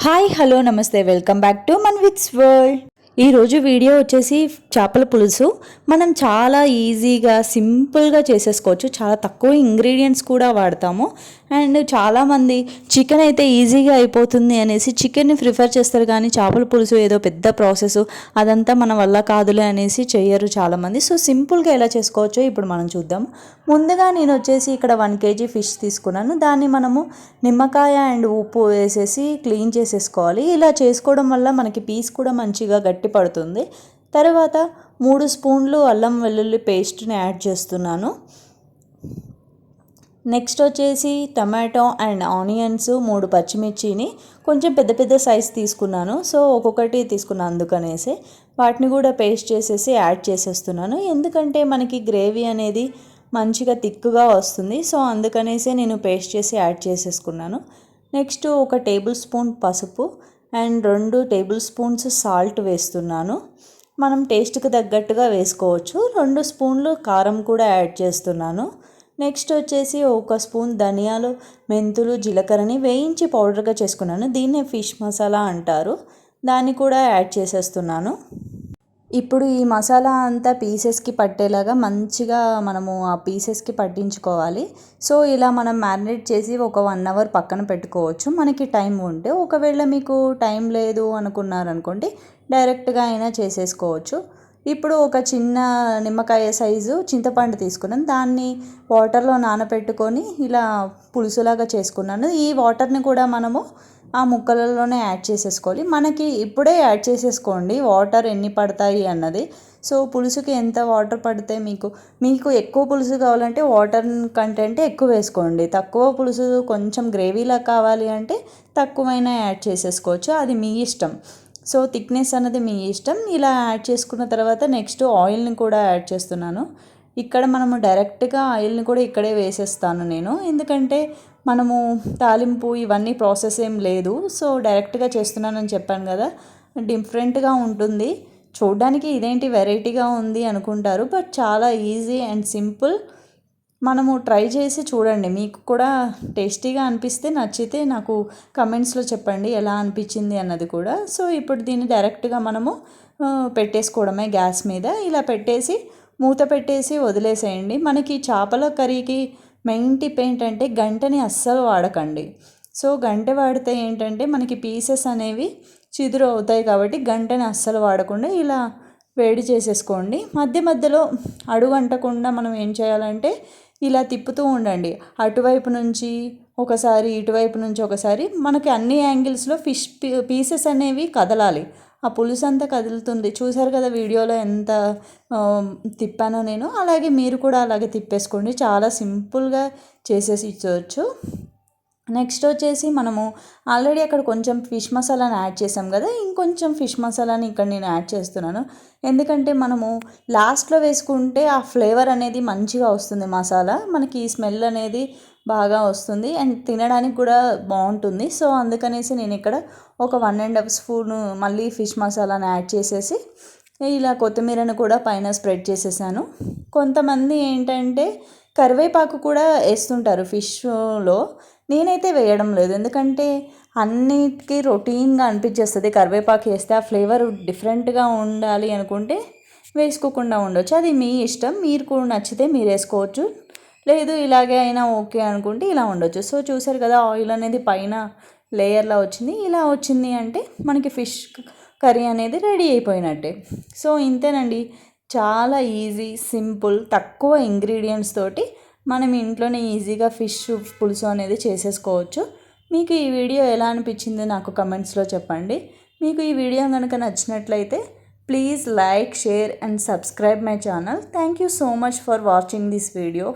Hi hello ನಮಸ್ತೆ welcome back to Manvith's world ఈరోజు video వచ్చేసి చేపల పులుసు. మనం చాలా ఈజీగా సింపుల్గా చేసేసుకోవచ్చు. చాలా తక్కువ ఇంగ్రీడియంట్స్ కూడా వాడతాము. అండ్ చాలామంది చికెన్ అయితే ఈజీగా అయిపోతుంది అనేసి చికెన్ని ప్రిఫర్ చేస్తారు. కానీ చేపల పులుసు ఏదో పెద్ద ప్రాసెస్. అదంతా మన వల్ల కాదులే అనేసి చేయరు చాలామంది. సో సింపుల్గా ఎలా చేసుకోవచ్చో ఇప్పుడు మనం చూద్దాం. ముందుగా నేను వచ్చేసి ఇక్కడ వన్ కేజీ ఫిష్ తీసుకున్నాను. దాన్ని మనము నిమ్మకాయ అండ్ ఉప్పు వేసేసి క్లీన్ చేసేసుకోవాలి. ఇలా చేసుకోవడం వల్ల మనకి పీస్ కూడా మంచిగా గట్టి పడుతుంది. తర్వాత మూడు స్పూన్లు అల్లం వెల్లుల్లి పేస్ట్ని యాడ్ చేస్తున్నాను. నెక్స్ట్ వచ్చేసి టమాటో అండ్ ఆనియన్స్ మూడు పచ్చిమిర్చిని కొంచెం పెద్ద పెద్ద సైజ్ తీసుకున్నాను. సో ఒక్కొక్కటి తీసుకున్నాను అందుకనేసి వాటిని కూడా పేస్ట్ చేసేసి యాడ్ చేసేస్తున్నాను. ఎందుకంటే మనకి గ్రేవీ అనేది మంచిగా థిక్గా వస్తుంది. సో అందుకనేసి నేను పేస్ట్ చేసి యాడ్ చేసేసుకున్నాను. నెక్స్ట్ ఒక టేబుల్ స్పూన్ పసుపు. అండ్ రెండు టేబుల్ స్పూన్స్ సాల్ట్ వేస్తున్నాను. మనం టేస్ట్కి తగ్గట్టుగా వేసుకోవచ్చు. రెండు స్పూన్లు కారం కూడా యాడ్ చేస్తున్నాను. నెక్స్ట్ వచ్చేసి ఒక స్పూన్ ధనియాలు మెంతులు జీలకర్రని వేయించి పౌడర్గా చేసుకున్నాను. దీన్నే ఫిష్ మసాలా అంటారు. దాన్ని కూడా యాడ్ చేసేస్తున్నాను. ఇప్పుడు ఈ మసాలా అంతా పీసెస్కి పట్టేలాగా మంచిగా మనము ఆ పీసెస్కి పట్టించుకోవాలి. సో ఇలా మనం మ్యారినేట్ చేసి ఒక వన్ అవర్ పక్కన పెట్టుకోవచ్చు. మనకి టైం ఉంటే ఒకవేళ మీకు టైం లేదు అనుకున్నారనుకోండి డైరెక్ట్గా అయినా చేసేసుకోవచ్చు. ఇప్పుడు ఒక చిన్న నిమ్మకాయ సైజు చింతపండు తీసుకున్నాను. దాన్ని వాటర్లో నానబెట్టుకొని ఇలా పులుసులాగా చేసుకున్నాను. ఈ వాటర్ని కూడా మనము ఆ ముక్కలలోనే యాడ్ చేసేసుకోవాలి. మనకి ఇప్పుడే యాడ్ చేసేసుకోండి. వాటర్ ఎన్ని పడతాయి అన్నది. సో పులుసుకి ఎంత వాటర్ పడితే మీకు మీకు ఎక్కువ పులుసు కావాలంటే వాటర్ కంటెంట్ ఎక్కువ వేసుకోండి. తక్కువ పులుసు కొంచెం గ్రేవీలా కావాలి అంటే తక్కువైనా యాడ్ చేసేసుకోవచ్చు. అది మీ ఇష్టం. సో థిక్నెస్ అన్నది మీ ఇష్టం. ఇలా యాడ్ చేసుకున్న తర్వాత నెక్స్ట్ ఆయిల్ని కూడా యాడ్ చేస్తున్నాను. ఇక్కడ మనము డైరెక్ట్గా ఆయిల్ని కూడా ఇక్కడే వేసేస్తాను నేను. ఎందుకంటే మనము తాలింపు ఇవన్నీ ప్రాసెస్ ఏం లేదు. సో డైరెక్ట్గా చేస్తున్నానని చెప్పాను కదా డిఫరెంట్గా ఉంటుంది. చూడ్డానికి ఇదేంటి వెరైటీగా ఉంది అనుకుంటారు. బట్ చాలా ఈజీ అండ్ సింపుల్. మనము ట్రై చేసి చూడండి. మీకు కూడా టేస్టీగా అనిపిస్తే నచ్చితే నాకు కమెంట్స్లో చెప్పండి. ఎలా అనిపించింది అన్నది కూడా. సో ఇప్పుడు దీన్ని డైరెక్ట్గా మనము పెట్టేసుకోవడమే గ్యాస్ మీద. ఇలా పెట్టేసి మూత పెట్టేసి వదిలేసేయండి. మనకి చేపల కర్రీకి మెయిన్ టిప్ ఏంటంటే గంటని అస్సలు వాడకండి. సో గంట వాడితే ఏంటంటే మనకి పీసెస్ అనేవి చిదురు అవుతాయి కాబట్టి గంటని అస్సలు వాడకుండా ఇలా వేడి చేసేసుకోండి. మధ్య మధ్యలో అడుగు అంటకుండా మనం ఏం చేయాలంటే ఇలా తిప్పుతూ ఉండండి. అటువైపు నుంచి ఒకసారి ఇటువైపు నుంచి ఒకసారి మనకి అన్ని యాంగిల్స్లో ఫిష్ పీసెస్ అనేవి కదలాలి. ఆ పులుసు అంతా కదులుతుంది. చూసారు కదా వీడియోలో ఎంత తిప్పానో నేను. అలాగే మీరు కూడా అలాగే తిప్పేసుకోండి. చాలా సింపుల్గా చేసేసి ఇచ్చవచ్చు నెక్స్ట్ వచ్చేసి మనము ఆల్రెడీ అక్కడ కొంచెం ఫిష్ మసాలాని యాడ్ చేసాం కదా ఇంకొంచెం ఫిష్ మసాలాని ఇక్కడ నేను యాడ్ చేస్తున్నాను. ఎందుకంటే మనము లాస్ట్లో వేసుకుంటే ఆ ఫ్లేవర్ అనేది మంచిగా వస్తుంది మసాలా మనకి ఈ స్మెల్ అనేది బాగా వస్తుంది అండ్ తినడానికి కూడా బాగుంటుంది. సో అందుకనేసి నేను ఇక్కడ ఒక వన్ అండ్ హాఫ్ స్పూన్ మళ్ళీ ఫిష్ మసాలాని యాడ్ చేసేసి ఇలా కొత్తిమీరను కూడా పైన స్ప్రెడ్ చేసేసాను. కొంతమంది ఏంటంటే కరివేపాకు కూడా వేస్తుంటారు ఫిష్లో. నేనైతే వేయడం లేదు. ఎందుకంటే అన్నిటికీ రొటీన్గా అనిపించేస్తుంది. కరివేపాకు వేస్తే ఆ ఫ్లేవర్ డిఫరెంట్గా ఉండాలి అనుకుంటే వేసుకోకుండా ఉండొచ్చు. అది మీ ఇష్టం. మీరు కూడా నచ్చితే మీరు వేసుకోవచ్చు. లేదు ఇలాగే అయినా ఓకే అనుకుంటే ఇలా ఉండొచ్చు. సో చూసారు కదా ఆయిల్ అనేది పైన లేయర్లా వచ్చింది. ఇలా వచ్చింది అంటే మనకి ఫిష్ కర్రీ అనేది రెడీ అయిపోయినట్టే. సో ఇంతేనండి. చాలా ఈజీ సింపుల్ తక్కువ ఇంగ్రీడియంట్స్ తోటి మనం ఇంట్లోనే ఈజీగా ఫిష్ పులుసు అనేది చేసేసుకోవచ్చు. మీకు ఈ వీడియో ఎలా అనిపించింది నాకు కమెంట్స్లో చెప్పండి. మీకు ఈ వీడియో కనుక నచ్చినట్లయితే please like share and subscribe my channel. Thank you so much for watching this video.